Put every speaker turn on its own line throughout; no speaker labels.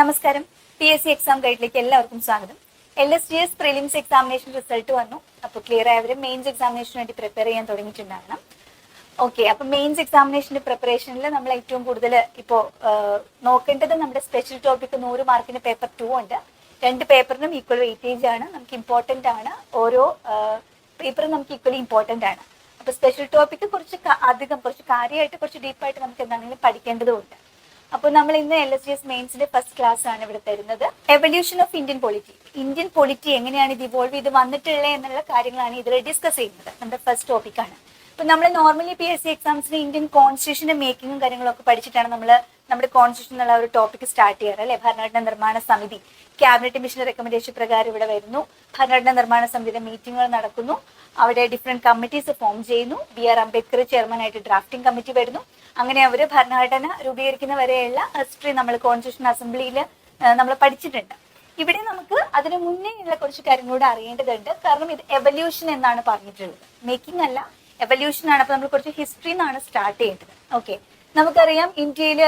നമസ്കാരം. P S C exam ഗൈഡിലേക്ക് എല്ലാവർക്കും സ്വാഗതം. L S G S prelims examination result വന്നു. അപ്പോൾ ക്ലിയർ ആയവരും മെയിൻസ് എക്സാമിനേഷന് വേണ്ടി പ്രിപ്പയർ ചെയ്യാൻ തുടങ്ങിയിട്ടുണ്ടാകണം ഓക്കെ അപ്പൊ മെയിൻസ് എക്സാമിനേഷന്റെ പ്രിപ്പറേഷനിൽ നമ്മൾ ഏറ്റവും കൂടുതൽ ഇപ്പോൾ നോക്കേണ്ടത് നമ്മുടെ സ്പെഷ്യൽ ടോപ്പിക് നൂറ് മാർക്കിന്റെ പേപ്പർ ടു ഉണ്ട്. രണ്ട് പേപ്പറിനും ഈക്വൽ വെയിറ്റേജ് ആണ്. നമുക്ക് ഇമ്പോർട്ടന്റ് ആണ്. ഓരോ പേപ്പറും നമുക്ക് ഈക്വലി ഇമ്പോർട്ടന്റ് ആണ്. അപ്പൊ സ്പെഷ്യൽ ടോപ്പിക്ക് കുറച്ച് അധികം കുറച്ച് കാര്യമായിട്ട് കുറച്ച് ഡീപ്പായിട്ട് നമുക്ക് എന്താണെങ്കിലും പഠിക്കേണ്ടതുണ്ട് അപ്പോൾ നമ്മൾ ഇന്ന് എൽ എസ് എസ് മെയിൻസിന്റെ ഫസ്റ്റ് ക്ലാസ് ആണ് ഇവിടെ തരുന്നത്. Evolution of Indian polity Indian polity എങ്ങനെയാണ് ഇത് ഇവോൾവ് ചെയ്ത് വന്നിട്ടുള്ളത് എന്നുള്ള കാര്യങ്ങളാണ് ഇതിൽ ഡിസ്കസ് ചെയ്യുന്നത്. നമ്മുടെ ഫസ്റ്റ് ടോപ്പിക്കാണ് അപ്പോൾ നമ്മൾ നോർമലി പി എസ് സി എക്സാംസിന് ഇന്ത്യൻ കോൺസ്റ്റിറ്റ്യൂഷന്റെ മേക്കിങ്ങും കാര്യങ്ങളൊക്കെ പഠിച്ചിട്ടാണ് നമ്മൾ നമ്മുടെ കോൺസ്റ്റിറ്റ്യൂഷൻ എന്നുള്ള ഒരു ടോപ്പിക് സ്റ്റാർട്ട് ചെയ്യാറ് അല്ലെ? ഭരണഘടനാ നിർമ്മാണ സമിതി. ക്യാബിനറ്റ് മിഷൻ റെക്കമെൻഡേഷൻ പ്രകാരം ഇവിടെ വരുന്നു. ഭരണഘടനാ നിർമ്മാണ സമിതിയുടെ മീറ്റിംഗുകൾ നടക്കുന്നു. അവിടെ ഡിഫറെന്റ് കമ്മിറ്റീസ് ഫോം ചെയ്യുന്നു. ബി ആർ അംബേദ്കർ ചെയർമാൻ ആയിട്ട് ഡ്രാഫ്റ്റിംഗ് കമ്മിറ്റി വരുന്നു. അങ്ങനെ അവർ ഭരണഘടന രൂപീകരിക്കുന്ന വരെയുള്ള ഹിസ്റ്ററി നമ്മൾ കോൺസ്റ്റിറ്റ്യൂഷൻ അസംബ്ലിയിൽ നമ്മൾ പഠിച്ചിട്ടുണ്ട്. ഇവിടെ നമുക്ക് അതിനു മുന്നേ ഉള്ള കുറച്ച് കാര്യങ്ങളൂടെ അറിയേണ്ടതുണ്ട്. കാരണം ഇത് എവല്യൂഷൻ എന്നാണ് പറഞ്ഞിട്ടുള്ളത്. മേക്കിംഗ് അല്ല എവല്യൂഷൻ ആണ്. അപ്പൊ നമ്മൾ കുറച്ച് ഹിസ്റ്ററി എന്നാണ് സ്റ്റാർട്ട് ചെയ്യേണ്ടത്. ഓക്കെ നമുക്കറിയാം ഇന്ത്യയിൽ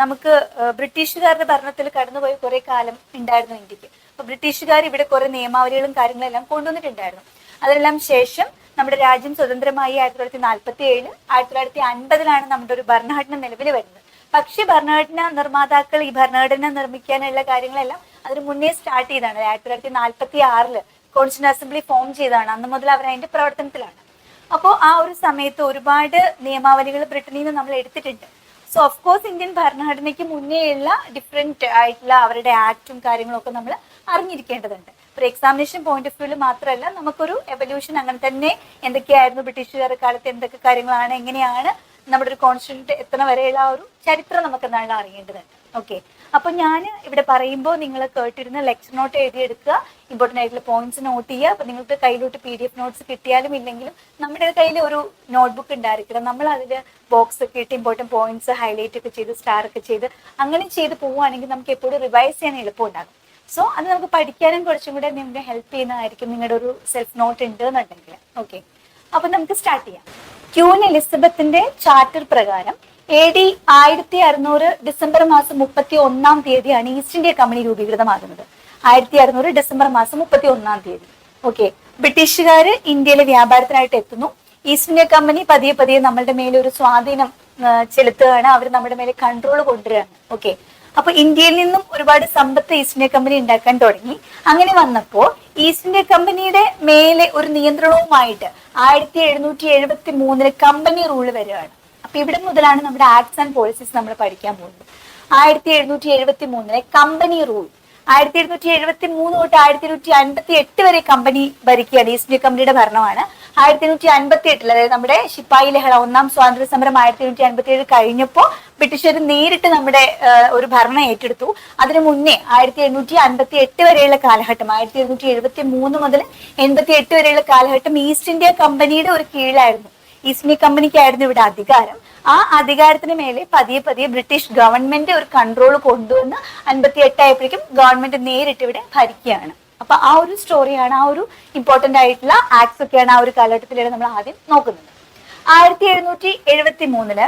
നമുക്ക് ബ്രിട്ടീഷുകാരുടെ ഭരണത്തിൽ കടന്നുപോയ കുറെ കാലം ഉണ്ടായിരുന്നു ഇന്ത്യയ്ക്ക്. അപ്പൊ ബ്രിട്ടീഷുകാർ ഇവിടെ കുറെ നിയമാവലികളും കാര്യങ്ങളും എല്ലാം കൊണ്ടുവന്നിട്ടുണ്ടായിരുന്നു. അതെല്ലാം ശേഷം നമ്മുടെ രാജ്യം സ്വതന്ത്രമായി ആയിരത്തി തൊള്ളായിരത്തി നാൽപ്പത്തി ഏഴ് ആയിരത്തി തൊള്ളായിരത്തി അൻപതിലാണ് നമ്മുടെ ഒരു ഭരണഘടന നിലവിൽ വരുന്നത്. പക്ഷേ ഭരണഘടന നിർമ്മാതാക്കൾ ഈ ഭരണഘടന നിർമ്മിക്കാനുള്ള കാര്യങ്ങളെല്ലാം അതിന് മുന്നേ സ്റ്റാർട്ട് ചെയ്താണ്. ആയിരത്തി തൊള്ളായിരത്തി നാൽപ്പത്തി ആറിൽ കോൺസ്റ്റിറ്റ്യൂഷൻ അസംബ്ലി ഫോം ചെയ്തതാണ്. അന്ന് മുതൽ അവർ അതിന്റെ പ്രവർത്തനത്തിലാണ്. അപ്പോൾ ആ ഒരു സമയത്ത് ഒരുപാട് നിയമാവലികൾ ബ്രിട്ടനിൽ നിന്ന് നമ്മൾ എടുത്തിട്ടുണ്ട്. സോ ഓഫ് കോഴ്സ് ഇന്ത്യൻ ഭരണഘടനയ്ക്ക് മുന്നേയുള്ള ഡിഫറെന്റ് ആയിട്ടുള്ള അവരുടെ ആക്ടും കാര്യങ്ങളും ഒക്കെ നമ്മൾ അറിഞ്ഞിരിക്കേണ്ടതുണ്ട്. ഒരു എക്സാമിനേഷൻ പോയിന്റ് ഓഫ് വ്യൂവിൽ മാത്രമല്ല നമുക്കൊരു എവല്യൂഷൻ അങ്ങനെ തന്നെ എന്തൊക്കെയായിരുന്നു ബ്രിട്ടീഷുകാരുടെ കാലത്ത് എന്തൊക്കെ കാര്യങ്ങളാണ് എങ്ങനെയാണ് നമ്മുടെ ഒരു കോൺസ്റ്റിറ്റ്യൂട്ട് എത്തണ വരെയുള്ള ആ ഒരു ചരിത്രം നമുക്ക് എന്താണ് അറിയേണ്ടതുണ്ട് ഓക്കെ അപ്പൊ ഞാൻ ഇവിടെ പറയുമ്പോൾ നിങ്ങൾ കേട്ടിരുന്ന ലെക്ചർ നോട്ട് എഴുതിയെടുക്കുക. ഇമ്പോർട്ടന്റ് ആയിട്ടുള്ള പോയിന്റ്സ് നോട്ട് ചെയ്യുക. അപ്പൊ നിങ്ങൾക്ക് കയ്യിലോട്ട് പി ഡി എഫ് നോട്ട്സ് കിട്ടിയാലും ഇല്ലെങ്കിലും നമ്മുടെ കയ്യിൽ ഒരു നോട്ട്ബുക്ക് ഉണ്ടായിരിക്കണം. നമ്മൾ അതിൽ ബോക്സ് ഒക്കെ ഇട്ട് ഇമ്പോർട്ടന്റ് പോയിന്റ്സ് ഹൈലൈറ്റ് ഒക്കെ ചെയ്ത് സ്റ്റാർ ഒക്കെ ചെയ്ത് അങ്ങനെ ചെയ്ത് പോവുകയാണെങ്കിൽ നമുക്ക് എപ്പോഴും റിവൈസ് ചെയ്യാൻ എളുപ്പമുണ്ടാകും സോ അത് നമുക്ക് പഠിക്കാനും കുറച്ചും കൂടെ നിങ്ങൾക്ക് ഹെൽപ്പ് ചെയ്യുന്നതായിരിക്കും നിങ്ങളുടെ ഒരു സെൽഫ് നോട്ട് ഉണ്ട് എന്നുണ്ടെങ്കിൽ ഓക്കെ അപ്പൊ നമുക്ക് സ്റ്റാർട്ട് ചെയ്യാം. ക്യൂൻ എലിസബത്തിന്റെ ചാർട്ടർ പ്രകാരം എ ഡി ആയിരത്തി അറുന്നൂറ് ഡിസംബർ മാസം മുപ്പത്തി ഒന്നാം തീയതിയാണ് ഈസ്റ്റ് ഇന്ത്യ കമ്പനി രൂപീകൃതമാകുന്നത്. ആയിരത്തി അറുന്നൂറ് ഡിസംബർ മാസം മുപ്പത്തി ഒന്നാം തീയതി. ഓക്കെ. ബ്രിട്ടീഷുകാർ ഇന്ത്യയിലെ വ്യാപാരത്തിനായിട്ട് എത്തുന്നു. ഈസ്റ്റ് ഇന്ത്യ കമ്പനി പതിയെ പതിയെ നമ്മളുടെ മേലെ ഒരു സ്വാധീനം ചെലുത്തുകയാണ്. അവർ നമ്മുടെ മേലെ കൺട്രോൾ കൊണ്ടുവരികയാണ് ഓക്കെ. അപ്പൊ ഇന്ത്യയിൽ നിന്നും ഒരുപാട് സമ്പത്ത് ഈസ്റ്റ് ഇന്ത്യ കമ്പനി ഉണ്ടാക്കാൻ തുടങ്ങി. അങ്ങനെ വന്നപ്പോൾ ഈസ്റ്റ് ഇന്ത്യ കമ്പനിയുടെ മേലെ ഒരു നിയന്ത്രണവുമായിട്ട് ആയിരത്തി എഴുന്നൂറ്റി എഴുപത്തി മൂന്നിൽ കമ്പനി റൂൾ വരികയാണ്. അപ്പൊ ഇവിടെ മുതലാണ് നമ്മുടെ ആക്ട്സ് ആൻഡ് പോളിസീസ് നമ്മൾ പഠിക്കാൻ പോകുന്നത്. ആയിരത്തി എഴുന്നൂറ്റി എഴുപത്തി മൂന്നിലെ കമ്പനി റൂൾ. ആയിരത്തി എഴുന്നൂറ്റി എഴുപത്തി മൂന്ന് തൊട്ട് ആയിരത്തി എഴുന്നൂറ്റി അൻപത്തി എട്ട് വരെ കമ്പനി ഭരിക്കുകയാണ് ഈസ്റ്റ് ഇന്ത്യ കമ്പനിയുടെ ഭരണമാണ്. ആയിരത്തി എണ്ണൂറ്റി അൻപത്തി എട്ടിൽ അതായത് നമ്മുടെ ശിപ്പായി ലഹള ഒന്നാം സ്വാതന്ത്ര്യ സമരം ആയിരത്തി എണ്ണൂറ്റി അൻപത്തി ഏഴ് കഴിഞ്ഞപ്പോൾ ബ്രിട്ടീഷുകാർ നേരിട്ട് നമ്മുടെ ഒരു ഭരണം ഏറ്റെടുത്തു. അതിനു മുന്നേ ആയിരത്തി എണ്ണൂറ്റി അൻപത്തി എട്ട് വരെയുള്ള കാലഘട്ടം ആയിരത്തി എഴുന്നൂറ്റി എഴുപത്തി മൂന്ന് മുതൽ എൺപത്തി എട്ട് വരെയുള്ള കാലഘട്ടം ഈസ്റ്റ് ഇന്ത്യ കമ്പനിയുടെ ഒരു കീഴിലായിരുന്നു. ഈസ്റ്റ് കമ്പനിക്കായിരുന്നു ഇവിടെ അധികാരം. ആ അധികാരത്തിന് മേലെ പതിയെ പതിയെ ബ്രിട്ടീഷ് ഗവൺമെന്റ് ഒരു കൺട്രോൾ കൊണ്ടുവന്ന് അൻപത്തി എട്ടായപ്പോഴേക്കും ഗവൺമെന്റ് നേരിട്ട് ഇവിടെ ഭരിക്കുകയാണ്. അപ്പൊ ആ ഒരു സ്റ്റോറിയാണ് ആ ഒരു ഇമ്പോർട്ടന്റ് ആയിട്ടുള്ള ആക്ട്സ് ഒക്കെയാണ് ആ ഒരു കാലഘട്ടത്തിലാണ് നമ്മൾ ആദ്യം നോക്കുന്നത്. ആയിരത്തി എഴുന്നൂറ്റി എഴുപത്തി മൂന്നിൽ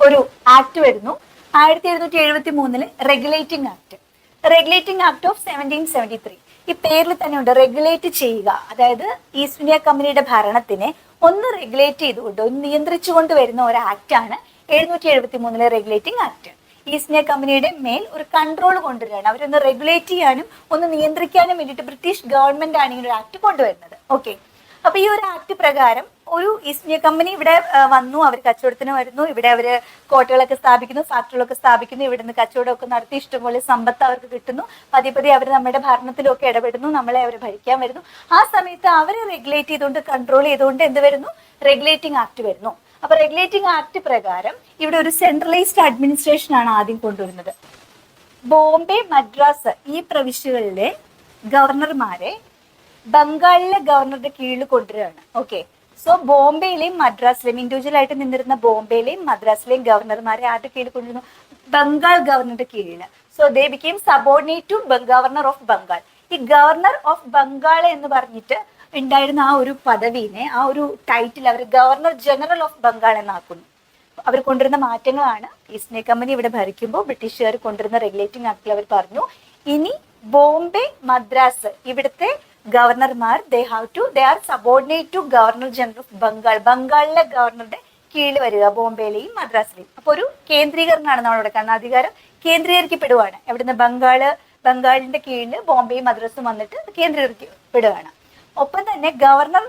ഒരു ആക്ട് വരുന്നു. ആയിരത്തി എഴുന്നൂറ്റി എഴുപത്തി മൂന്നിൽ regulating act regulating act of seventeen seventy three ഈ പേരിൽ തന്നെ ഉണ്ട് റെഗുലേറ്റ് ചെയ്യുക. അതായത് ഈസ്റ്റ് ഇന്ത്യ കമ്പനിയുടെ ഭരണത്തിനെ ഒന്ന് റെഗുലേറ്റ് ചെയ്തുകൊണ്ട് ഒന്ന് നിയന്ത്രിച്ചുകൊണ്ട് വരുന്ന ഒരു ആക്ട് ആണ് എഴുന്നൂറ്റി എഴുപത്തി മൂന്നിലെ റെഗുലേറ്റിംഗ് ആക്ട് ഈസ്റ്റ് ഇന്ത്യ കമ്പനിയുടെ മേൽ ഒരു കൺട്രോൾ കൊണ്ടുവരികയാണ്. അവരൊന്ന് റെഗുലേറ്റ് ചെയ്യാനും ഒന്ന് നിയന്ത്രിക്കാനും വേണ്ടിയിട്ട് ബ്രിട്ടീഷ് ഗവൺമെന്റ് ആണ് ഈ ഒരു ആക്ട് കൊണ്ടുവരുന്നത്. ഓക്കെ അപ്പൊ ഈ ഒരു ആക്ട് പ്രകാരം ഒരു ഈസ്റ്റ് കമ്പനി ഇവിടെ വന്നു. അവർ കച്ചവടത്തിന് വരുന്നു. ഇവിടെ അവർ കോട്ടകളൊക്കെ സ്ഥാപിക്കുന്നു ഫാക്ടറികളൊക്കെ സ്ഥാപിക്കുന്നു. ഇവിടെ നിന്ന് കച്ചവടമൊക്കെ നടത്തി ഇഷ്ടംപോലെ സമ്പത്ത് അവർക്ക് കിട്ടുന്നു. പതിയെ പതിയെ അവർ നമ്മുടെ ഭരണത്തിലൊക്കെ ഇടപെടുന്നു. നമ്മളെ അവർ ഭരിക്കാൻ വരുന്നു. ആ സമയത്ത് അവരെ റെഗുലേറ്റ് ചെയ്തുകൊണ്ട് കൺട്രോൾ ചെയ്തുകൊണ്ട് എന്ത് വരുന്നു? റെഗുലേറ്റിംഗ് ആക്ട് വരുന്നു. അപ്പൊ റെഗുലേറ്റിംഗ് ആക്ട് പ്രകാരം ഇവിടെ ഒരു സെൻട്രലൈസ്ഡ് അഡ്മിനിസ്ട്രേഷൻ ആണ് ആദ്യം കൊണ്ടുവരുന്നത്. ബോംബെ മദ്രാസ് ഈ പ്രവിശ്യകളിലെ ഗവർണർമാരെ ബംഗാളിലെ ഗവർണറുടെ കീഴിൽ കൊണ്ടുവരികയാണ്. ഓക്കെ സോ ബോംബെയിലെയും മദ്രാസിലെയും ഇൻഡിവിജ്വൽ ആയിട്ട് നിന്നിരുന്ന ബോംബെയിലെയും മദ്രാസിലെയും ഗവർണർമാരെ ആരുടെ കീഴിൽ കൊണ്ടുവരുന്നു? ബംഗാൾ ഗവർണറുടെ കീഴിൽ. So they became subordinate to governor of Bengal ഈ ഗവർണർ ഓഫ് ബംഗാൾ എന്ന് പറഞ്ഞിട്ട് ഉണ്ടായിരുന്ന ആ ഒരു പദവിനെ ആ ഒരു ടൈറ്റിൽ അവർ ഗവർണർ ജനറൽ ഓഫ് ബംഗാൾ എന്നാക്കുന്നു. അവർ കൊണ്ടുവരുന്ന മാറ്റങ്ങളാണ്. ഈസ്റ്റ് ഇന്ത്യ കമ്പനി ഇവിടെ ഭരിക്കുമ്പോൾ ബ്രിട്ടീഷുകാർ കൊണ്ടുവരുന്ന റെഗുലേറ്റിംഗ് ആക്ടിൽ അവർ പറഞ്ഞു ഇനി ബോംബെ മദ്രാസ് ഇവിടുത്തെ ഗവർണർമാർ they have to they are subordinate to governor general of Bengal ബംഗാളിലെ ഗവർണറുടെ കീഴിൽ വരിക ബോംബെയിലെയും മദ്രാസിലെയും. അപ്പോൾ ഒരു കേന്ദ്രീകരണമാണ് നമ്മളിവിടെ കാണുന്നത്. അധികാരം കേന്ദ്രീകരിക്കപ്പെടുവാണ്. എവിടുന്ന് ബംഗാൾ ബംഗാളിന്റെ കീഴിൽ ബോംബെയും മദ്രാസും വന്നിട്ട് കേന്ദ്രീകരിക്കപ്പെടുകയാണ് ഒപ്പം തന്നെ ഗവർണർ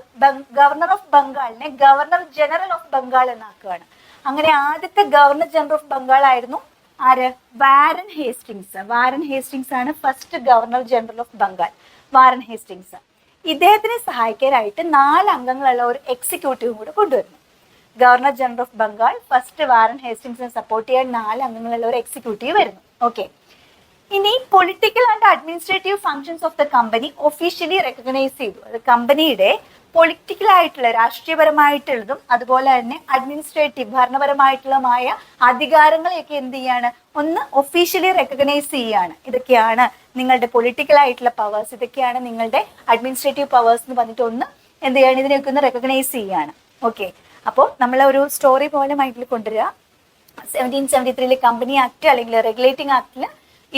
ഗവർണർ ഓഫ് ബംഗാളിനെ ഗവർണർ ജനറൽ ഓഫ് ബംഗാൾ എന്നാക്കുകയാണ്. അങ്ങനെ ആദ്യത്തെ ഗവർണർ ജനറൽ ഓഫ് ബംഗാൾ ആയിരുന്നു ആര്? വാരൻ ഹേസ്റ്റിങ്സ് വാരൻ ഹേസ്റ്റിങ്സ് ആണ് first governor general of Bengal. Warren Hastings ഇദ്ദേഹത്തിനെ സഹായിക്കാനായിട്ട് നാല് അംഗങ്ങളുള്ള ഒരു എക്സിക്യൂട്ടീവും കൂടെ കൊണ്ടുവരുന്നു. Governor general of Bengal first Warren ഹേസ്റ്റിങ്സിനെ support ചെയ്യാൻ നാല് അംഗങ്ങളുള്ള ഒരു എക്സിക്യൂട്ടീവ് വരുന്നു. ഓക്കെ ഇനി political and administrative functions of the company officially recognise ചെയ്തു. അത് കമ്പനിയുടെ പൊളിറ്റിക്കൽ ആയിട്ടുള്ള രാഷ്ട്രീയപരമായിട്ടുള്ളതും അതുപോലെ തന്നെ അഡ്മിനിസ്ട്രേറ്റീവ് ഭരണപരമായിട്ടുള്ളതുമായ അധികാരങ്ങളെയൊക്കെ എന്ത് ചെയ്യാണ്? ഒന്ന് ഒഫീഷ്യലി റെക്കഗ്നൈസ് ചെയ്യാണ്. ഇതൊക്കെയാണ് നിങ്ങളുടെ പൊളിറ്റിക്കൽ ആയിട്ടുള്ള പവേഴ്സ് ഇതൊക്കെയാണ് നിങ്ങളുടെ അഡ്മിനിസ്ട്രേറ്റീവ് പവേഴ്സ് എന്ന് പറഞ്ഞിട്ട് ഒന്ന് എന്ത് ചെയ്യാണ്? ഇതിനെയൊക്കെ ഒന്ന് റെക്കഗ്നൈസ് ചെയ്യാണ്. ഓക്കെ അപ്പോൾ നമ്മൾ ഒരു സ്റ്റോറി പോലെ മൈൻഡിൽ കൊണ്ടുവരിക. സെവന്റീൻ സെവന്റി ത്രീയിലെ കമ്പനി ആക്ട് അല്ലെങ്കിൽ റെഗുലേറ്റിംഗ് ആക്ടിൽ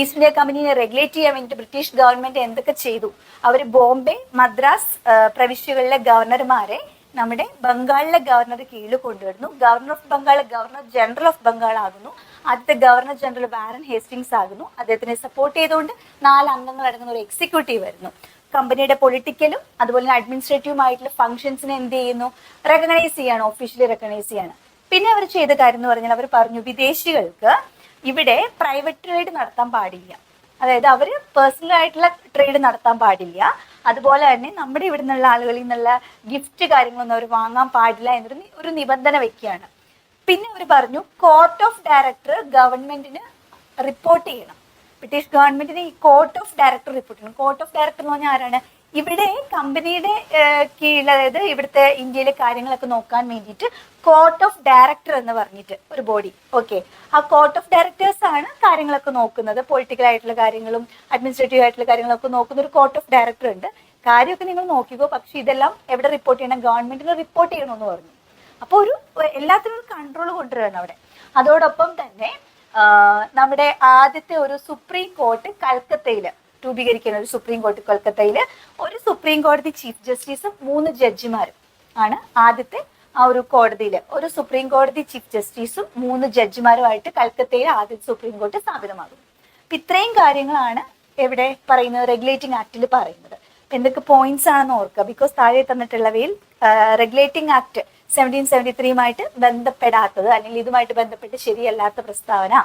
ഈസ്റ്റ് ഇന്ത്യ കമ്പനിയെ റെഗുലേറ്റ് ചെയ്യാൻ വേണ്ടിയിട്ട് ബ്രിട്ടീഷ് ഗവൺമെന്റ് എന്തൊക്കെ ചെയ്തു? അവർ ബോംബെ മദ്രാസ് പ്രവിശ്യകളിലെ ഗവർണർമാരെ നമ്മുടെ ബംഗാളിലെ ഗവർണർ കീഴിൽ കൊണ്ടുവരുന്നു. Governor of Bengal governor general of Bengal ആകുന്നു. ആദ്യത്തെ ഗവർണർ ജനറൽ വാരൻ ഹേസ്റ്റിങ്സ് ആകുന്നു. അദ്ദേഹത്തിനെ സപ്പോർട്ട് ചെയ്തുകൊണ്ട് നാല് അംഗങ്ങൾ അടങ്ങുന്ന ഒരു എക്സിക്യൂട്ടീവ് വരുന്നു. കമ്പനിയുടെ പൊളിറ്റിക്കലും അതുപോലെ തന്നെ അഡ്മിനിസ്ട്രേറ്റീവുമായിട്ടുള്ള ഫംഗ്ഷൻസിനെ എന്ത് ചെയ്യുന്നു? റെക്കഗ്നൈസ് ചെയ്യാണ് ഒഫീഷ്യലി റെക്കഗ്നൈസ് ചെയ്യാണ്. പിന്നെ അവർ ചെയ്ത കാര്യം എന്ന് പറഞ്ഞാൽ അവർ പറഞ്ഞു വിദേശികൾക്ക് ഇവിടെ പ്രൈവറ്റ് ട്രേഡ് നടത്താൻ പാടില്ല. അതായത് അവർ പേഴ്സണൽ ആയിട്ടുള്ള ട്രേഡ് നടത്താൻ പാടില്ല. അതുപോലെ തന്നെ നമ്മുടെ ഇവിടെ നിന്നുള്ള ആളുകളിൽ നിന്നുള്ള ഗിഫ്റ്റ് കാര്യങ്ങളൊന്നും അവർ വാങ്ങാൻ പാടില്ല എന്നൊരു ഒരു നിബന്ധന വെക്കുകയാണ്. പിന്നെ അവർ പറഞ്ഞു കോർട്ട് ഓഫ് ഡയറക്ടർ ഗവൺമെന്റിന് റിപ്പോർട്ട് ചെയ്യണം. ബ്രിട്ടീഷ് ഗവൺമെന്റിന് ഈ കോർട്ട് ഓഫ് ഡയറക്ടർ റിപ്പോർട്ട് ചെയ്യണം. കോർട്ട് ഓഫ് ഡയറക്ടർ എന്ന് പറഞ്ഞാൽ ആരാണ്? ഇവിടെ കമ്പനിയുടെ കീഴിൽ അതായത് ഇവിടുത്തെ ഇന്ത്യയിലെ കാര്യങ്ങളൊക്കെ നോക്കാൻ വേണ്ടിയിട്ട് കോർട്ട് ഓഫ് ഡയറക്ടർ എന്ന് പറഞ്ഞിട്ട് ഒരു ബോഡി ഓക്കെ ആ കോർട്ട് ഓഫ് ഡയറക്ടേഴ്സ് ആണ് കാര്യങ്ങളൊക്കെ നോക്കുന്നത്. പൊളിറ്റിക്കൽ ആയിട്ടുള്ള കാര്യങ്ങളും അഡ്മിനിസ്ട്രേറ്റീവ് ആയിട്ടുള്ള കാര്യങ്ങളൊക്കെ നോക്കുന്ന ഒരു കോർട്ട് ഓഫ് ഡയറക്ടർ ഉണ്ട്. കാര്യമൊക്കെ നിങ്ങൾ നോക്കിക്കോ. പക്ഷെ ഇതെല്ലാം എവിടെ റിപ്പോർട്ട് ചെയ്യണം? ഗവൺമെന്റിന് റിപ്പോർട്ട് ചെയ്യണമെന്ന് പറഞ്ഞു. അപ്പോൾ ഒരു എല്ലാത്തിനും കൺട്രോൾ കൊണ്ടുവരണം അവിടെ. അതോടൊപ്പം തന്നെ നമ്മുടെ ആദ്യത്തെ ഒരു സുപ്രീം കോർട്ട് കൽക്കത്തയിൽ രൂപീകരിക്കുന്ന ഒരു സുപ്രീം കോടതി കൊൽക്കത്തയിൽ ഒരു സുപ്രീം കോടതി ചീഫ് ജസ്റ്റിസും മൂന്ന് ജഡ്ജിമാരും ആണ് ആദ്യത്തെ ആ ഒരു കോടതിയിൽ ഒരു സുപ്രീം കോടതി ചീഫ് ജസ്റ്റിസും മൂന്ന് ജഡ്ജിമാരുമായിട്ട് കൽക്കത്തയിൽ ആദ്യത്തെ സുപ്രീം കോടതി സ്ഥാപിതമാകും. അപ്പൊ ഇത്രയും കാര്യങ്ങളാണ് എവിടെ പറയുന്നത് റെഗുലേറ്റിംഗ് ആക്ടിൽ പറയുന്നത്. എന്തൊക്കെ പോയിന്റ്സ് ആണെന്ന് ഓർക്കുക. ബിക്കോസ് താഴെ തന്നിട്ടുള്ളവയിൽ റെഗുലേറ്റിംഗ് ആക്ട് സെവന്റീൻ സെവന്റി ത്രീയുമായിട്ട് ബന്ധപ്പെടാത്തത് അല്ലെങ്കിൽ ഇതുമായിട്ട് ബന്ധപ്പെട്ട് ശരിയല്ലാത്ത പ്രസ്താവന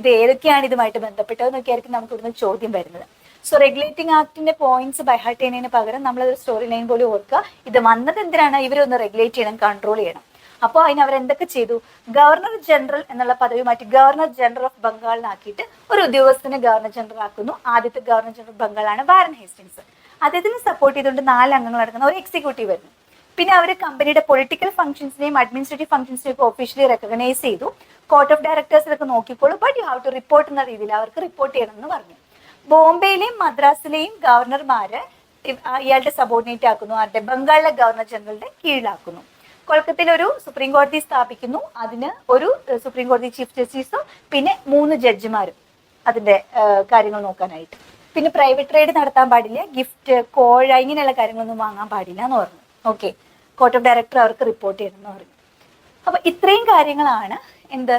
ഇത് ഏതൊക്കെയാണ് ഇതുമായിട്ട് ബന്ധപ്പെട്ടതെന്നൊക്കെ ആയിരിക്കും നമുക്ക് ഇവിടുന്ന് ചോദ്യം വരുന്നത്. സോ റെഗുലേറ്റിംഗ് ആക്ടിന്റെ പോയിന്റ്സ് ബൈഹാർട്ട് ചെയ്യുന്നതിന് പകരം നമ്മൾ സ്റ്റോറി ലൈൻ പോലെ ഓർക്കുക. ഇത് വന്നത് എന്തിനാണ് ഇവരൊന്ന് റെഗുലേറ്റ് ചെയ്യണം കൺട്രോൾ ചെയ്യണം. അപ്പോൾ അതിന് അവർ എന്തൊക്കെ ചെയ്തു? ഗവർണർ ജനറൽ എന്നുള്ള പദവി മാറ്റി ഗവർണർ ജനറൽ ഓഫ് ബംഗാളിനാക്കിയിട്ട് ഒരു ഉദ്യോഗസ്ഥനെ ഗവർണർ ജനറൽ ആക്കുന്നു. ആദ്യത്തെ ഗവർണർ ജനറൽ ബംഗാളാണ് വാരൻ ഹേസ്റ്റിങ്സ് അദ്ദേഹത്തിന് സപ്പോർട്ട് ചെയ്തുകൊണ്ട് നാല് അംഗങ്ങൾ അടങ്ങുന്ന ഒരു എക്സിക്യൂട്ടീവ് വരുന്നു. പിന്നെ അവർ കമ്പനിയുടെ പൊളിറ്റിക്കൽ ഫംഗ്ഷൻസിനെയും അഡ്മിനിസ്ട്രേറ്റീവ് ഫംഗ്ഷൻസിനെയും ഒക്കെ ഒഫീഷ്യലി റെക്കഗ്നൈസ് ചെയ്തു. കോർട്ട് ഓഫ് ഡയറക്ടേഴ്സിലൊക്കെ നോക്കിക്കോളൂ but you have to report എന്ന രീതിയിൽ അവർക്ക് റിപ്പോർട്ട് ചെയ്യണമെന്ന് പറഞ്ഞു. ബോംബെയിലെയും മദ്രാസിലെയും ഗവർണർമാര് ഇയാളുടെ സബോർഡിനേറ്റ് ആക്കുന്നു. ആരുടെ? ബംഗാളിലെ ഗവർണർ ജനറലിന്റെ കീഴിലാക്കുന്നു. കൊൽക്കത്തയിൽ ഒരു സുപ്രീം കോടതി സ്ഥാപിക്കുന്നു. അതിന് ഒരു സുപ്രീം കോടതി ചീഫ് ജസ്റ്റിസും പിന്നെ മൂന്ന് ജഡ്ജിമാരും അതിന്റെ കാര്യങ്ങൾ നോക്കാനായിട്ട്. പിന്നെ പ്രൈവറ്റ് ട്രേഡ് നടത്താൻ പാടില്ല. ഗിഫ്റ്റ് കോഴ ഇങ്ങനെയുള്ള കാര്യങ്ങളൊന്നും വാങ്ങാൻ പാടില്ല എന്ന് പറഞ്ഞു. ഓക്കെ കോർട്ട് ഓഫ് ഡയറക്ടർ അവർക്ക് റിപ്പോർട്ട് ചെയ്യണം എന്ന് പറഞ്ഞു. അപ്പൊ ഇത്രയും കാര്യങ്ങളാണ് എന്ത്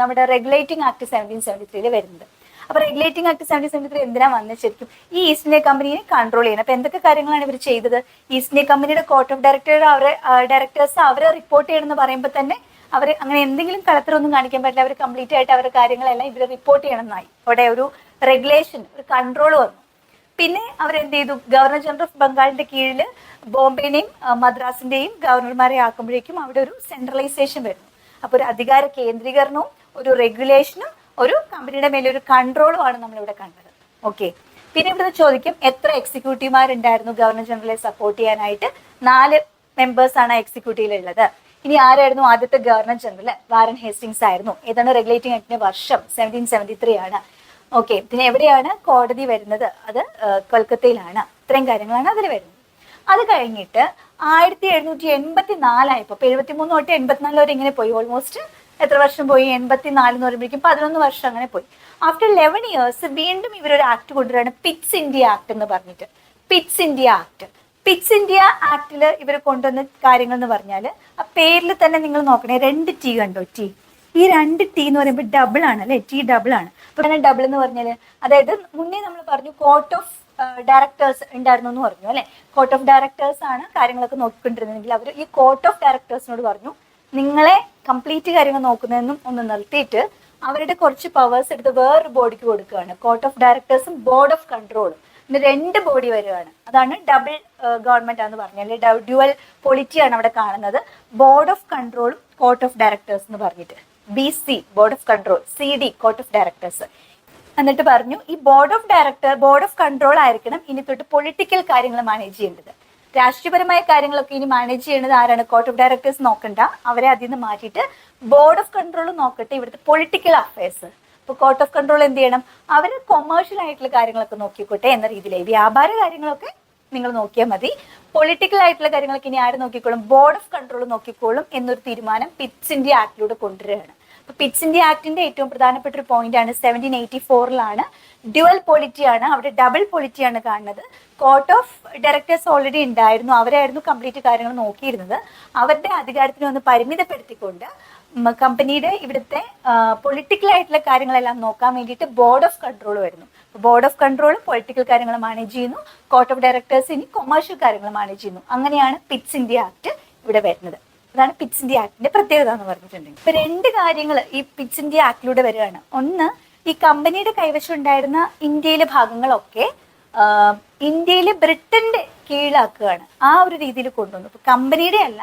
നമ്മുടെ റെഗുലേറ്റിംഗ് ആക്ട് സെവന്റീൻ സെവന്റി ത്രീയിൽ വരുന്നത്. അപ്പൊ regulating act seventeen seventy three എന്തിനാ വന്നത് ശരിക്കും? ഈ ഈസ്റ്റ് ഇന്ത്യ കമ്പനിയെ കൺട്രോൾ ചെയ്യണം. അപ്പൊ എന്തൊക്കെ കാര്യങ്ങളാണ് ഇവർ ചെയ്തത്? ഈസ്റ്റ് ഇന്ത്യ കമ്പനിയുടെ കോർട്ട് ഓഫ് ഡയറക്ടർ അവരെ ഡയറക്ടേഴ്സ് അവരെ റിപ്പോർട്ട് ചെയ്യണമെന്ന് പറയുമ്പോൾ തന്നെ അവർ അങ്ങനെ എന്തെങ്കിലും കളത്തിലൊന്നും കാണിക്കാൻ പറ്റില്ല. അവർ കംപ്ലീറ്റ് ആയിട്ട് അവരുടെ കാര്യങ്ങളെല്ലാം ഇവർ റിപ്പോർട്ട് ചെയ്യണം എന്നായി. അവിടെ ഒരു റെഗുലേഷൻ ഒരു കൺട്രോൾ വന്നു. പിന്നെ അവരെന്ത് ചെയ്തു? ഗവർണർ ജനറൽ ഓഫ് ബംഗാളിന്റെ കീഴിൽ ബോംബെയിനെയും മദ്രാസിന്റെയും ഗവർണർമാരെ ആക്കുമ്പോഴേക്കും അവിടെ ഒരു സെൻട്രലൈസേഷൻ വരുന്നു. അപ്പൊ ഒരു അധികാര കേന്ദ്രീകരണവും ഒരു റെഗുലേഷനും ഒരു കമ്പനിയുടെ മേലെ ഒരു കൺട്രോളും ആണ് നമ്മളിവിടെ കണ്ടത്. ഓക്കെ പിന്നെ ഇവിടുന്ന് ചോദിക്കും എത്ര എക്സിക്യൂട്ടീവുമാരുണ്ടായിരുന്നു ഗവർണർ ജനറലെ സപ്പോർട്ട് ചെയ്യാനായിട്ട്? നാല് മെമ്പേഴ്സ് ആണ് എക്സിക്യൂട്ടീവിൽ ഉള്ളത് ഇനി ആരായിരുന്നു ആദ്യത്തെ ഗവർണർ ജനറൽ വാരൻ ഹേസ്റ്റിങ്സ് ആയിരുന്നു. ഏതാണ് റെഗുലേറ്റിംഗ് ആക്ടിന്റെ വർഷം? സെവന്റീൻ സെവന്റി ത്രീ ആണ്. ഓക്കെ പിന്നെ എവിടെയാണ് കോടതി വരുന്നത്? അത് കൊൽക്കത്തയിലാണ്. ഇത്രയും കാര്യങ്ങളാണ് അതിൽ വരുന്നത്. അത് കഴിഞ്ഞിട്ട് ആയിരത്തി എഴുന്നൂറ്റി എൺപത്തി നാലായപ്പോൾ എഴുപത്തി മൂന്ന് തൊട്ട് എൺപത്തിനാല് വരെ ഇങ്ങനെ പോയി. ഓൾമോസ്റ്റ് എത്ര വർഷം പോയി? എൺപത്തി നാല് എന്ന് പറയുമ്പോഴേക്കും പതിനൊന്ന് വർഷം അങ്ങനെ പോയി. ആഫ്റ്റർ ലെവൻ ഇയേഴ്സ് വീണ്ടും ഇവരൊരു ആക്ട് കൊണ്ടുവരാണ്. പിറ്റ്സ് ഇന്ത്യ ആക്ട് എന്ന് പറഞ്ഞിട്ട്. Pitt's India act Pitt's India ആക്ടിൽ ഇവർ കൊണ്ടുവന്ന കാര്യങ്ങൾ എന്ന് പറഞ്ഞാൽ ആ പേരിൽ തന്നെ നിങ്ങൾ നോക്കണേ രണ്ട് ടീ കണ്ടോ? ടീ ഈ രണ്ട് ടീ എന്ന് പറയുമ്പോൾ ഡബിൾ ആണ് അല്ലേ? ടീ ഡബിൾ ആണ്. അപ്പൊ ഡബിൾ എന്ന് പറഞ്ഞാൽ അതായത് മുന്നേ നമ്മൾ പറഞ്ഞു കോർട്ട് ഓഫ് ഡയറക്ടേഴ്സ് ഉണ്ടായിരുന്നു എന്ന് പറഞ്ഞു അല്ലെ? കോർട്ട് ഓഫ് ഡയറക്ടേഴ്സ് ആണ് കാര്യങ്ങളൊക്കെ നോക്കിക്കൊണ്ടിരുന്നെങ്കിൽ അവർ ഈ കോർട്ട് ഓഫ് ഡയറക്ടേഴ്സിനോട് പറഞ്ഞു നിങ്ങളെ കംപ്ലീറ്റ് കാര്യങ്ങൾ നോക്കുന്നതെന്നും ഒന്ന് നിർത്തിയിട്ട് അവരുടെ കുറച്ച് പവേഴ്സ് എടുത്ത് വേറൊരു ബോഡിക്ക് കൊടുക്കുകയാണ്. കോർട്ട് ഓഫ് ഡയറക്ടേഴ്സും ബോർഡ് ഓഫ് കൺട്രോളും പിന്നെ രണ്ട് ബോഡി വരികയാണ് അതാണ് ഡബിൾ ഗവൺമെന്റ് എന്ന് അല്ലെങ്കിൽ ഡ്യുവൽ പൊളിറ്റിയാണ് അവിടെ കാണുന്നത്. ബോർഡ് ഓഫ് കൺട്രോളും കോർട്ട് ഓഫ് ഡയറക്ടേഴ്സ് എന്ന് പറഞ്ഞിട്ട്. B C board of control C D court of directors എന്നിട്ട് പറഞ്ഞു ഈ board of director board of control ആയിരിക്കണം ഇനി തൊട്ട് പൊളിറ്റിക്കൽ കാര്യങ്ങൾ മാനേജ് ചെയ്യേണ്ടത്. രാഷ്ട്രീയപരമായ കാര്യങ്ങളൊക്കെ ഇനി മാനേജ് ചെയ്യുന്നത് ആരാണ്? കോർട്ട് ഓഫ് ഡയറക്ടേഴ്സ് നോക്കണ്ട. അവരെ അതിൽ നിന്ന് മാറ്റിയിട്ട് ബോർഡ് ഓഫ് കൺട്രോൾ നോക്കട്ടെ ഇവിടുത്തെ പൊളിറ്റിക്കൽ അഫയേഴ്സ് ഇപ്പോൾ കോർട്ട് ഓഫ് കൺട്രോൾ എന്ത് ചെയ്യണം? അവർ കൊമേഴ്ഷ്യൽ ആയിട്ടുള്ള കാര്യങ്ങളൊക്കെ നോക്കിക്കോട്ടെ എന്ന രീതിയിലായി വ്യാപാര കാര്യങ്ങളൊക്കെ നിങ്ങൾ നോക്കിയാൽ മതി. പൊളിറ്റിക്കൽ ആയിട്ടുള്ള കാര്യങ്ങളൊക്കെ ഇനി ആര് നോക്കിക്കോളും? ബോർഡ് ഓഫ് കൺട്രോൾ നോക്കിക്കോളും എന്നൊരു തീരുമാനം പിറ്റ്സിന്റെ ആക്ടിലൂടെ കൊണ്ടുവരികയാണ്. പിറ്റ്സ് ഇന്ത്യ ആക്ടിന്റെ ഏറ്റവും പ്രധാനപ്പെട്ട ഒരു പോയിന്റ് ആണ് സെവന്റീൻ എയ്റ്റി ഫോറിലാണ് ഡ്യുവൽ പോളിറ്റി ആണ്. അവിടെ ഡബിൾ പോളിറ്റി ആണ് കാണുന്നത്. കോർട്ട് ഓഫ് ഡയറക്ടേഴ്സ് ഓൾറെഡി ഉണ്ടായിരുന്നു. അവരായിരുന്നു കംപ്ലീറ്റ് കാര്യങ്ങൾ നോക്കിയിരുന്നത്. അവരുടെ അധികാരത്തിനെ ഒന്ന് പരിമിതപ്പെടുത്തിക്കൊണ്ട് കമ്പനിയുടെ ഇവിടുത്തെ പൊളിറ്റിക്കൽ ആയിട്ടുള്ള കാര്യങ്ങളെല്ലാം നോക്കാൻ വേണ്ടിയിട്ട് ബോർഡ് ഓഫ് കൺട്രോൾ വരുന്നു. ബോർഡ് ഓഫ് കൺട്രോൾ പൊളിറ്റിക്കൽ കാര്യങ്ങൾ മാനേജ് ചെയ്യുന്നു. കോർട്ട് ഓഫ് ഡയറക്ടേഴ്സ് ഇനി കൊമേഴ്ഷ്യൽ കാര്യങ്ങൾ മാനേജ് ചെയ്യുന്നു. അങ്ങനെയാണ് പിറ്റ്സ് ഇന്ത്യ ആക്ട് ഇവിടെ വരുന്നത്. അതാണ് പിറ്റ്സ് ഇന്ത്യ ആക്ടിന്റെ പ്രത്യേകത എന്ന് പറഞ്ഞിട്ടുണ്ടെങ്കിൽ. ഇപ്പൊ രണ്ട് കാര്യങ്ങൾ ഈ പിറ്റ്സ് ഇന്ത്യ ആക്ടിലൂടെ വരികയാണ്. ഒന്ന് ഈ കമ്പനിയുടെ കൈവശം ഉണ്ടായിരുന്ന ഇന്ത്യയിലെ ഭാഗങ്ങളൊക്കെ ഇന്ത്യയിലെ ബ്രിട്ടന്റെ കീഴിലാക്കുകയാണ്. ആ ഒരു രീതിയിൽ കൊണ്ടുവന്നു. ഇപ്പൊ കമ്പനിയുടെ അല്ല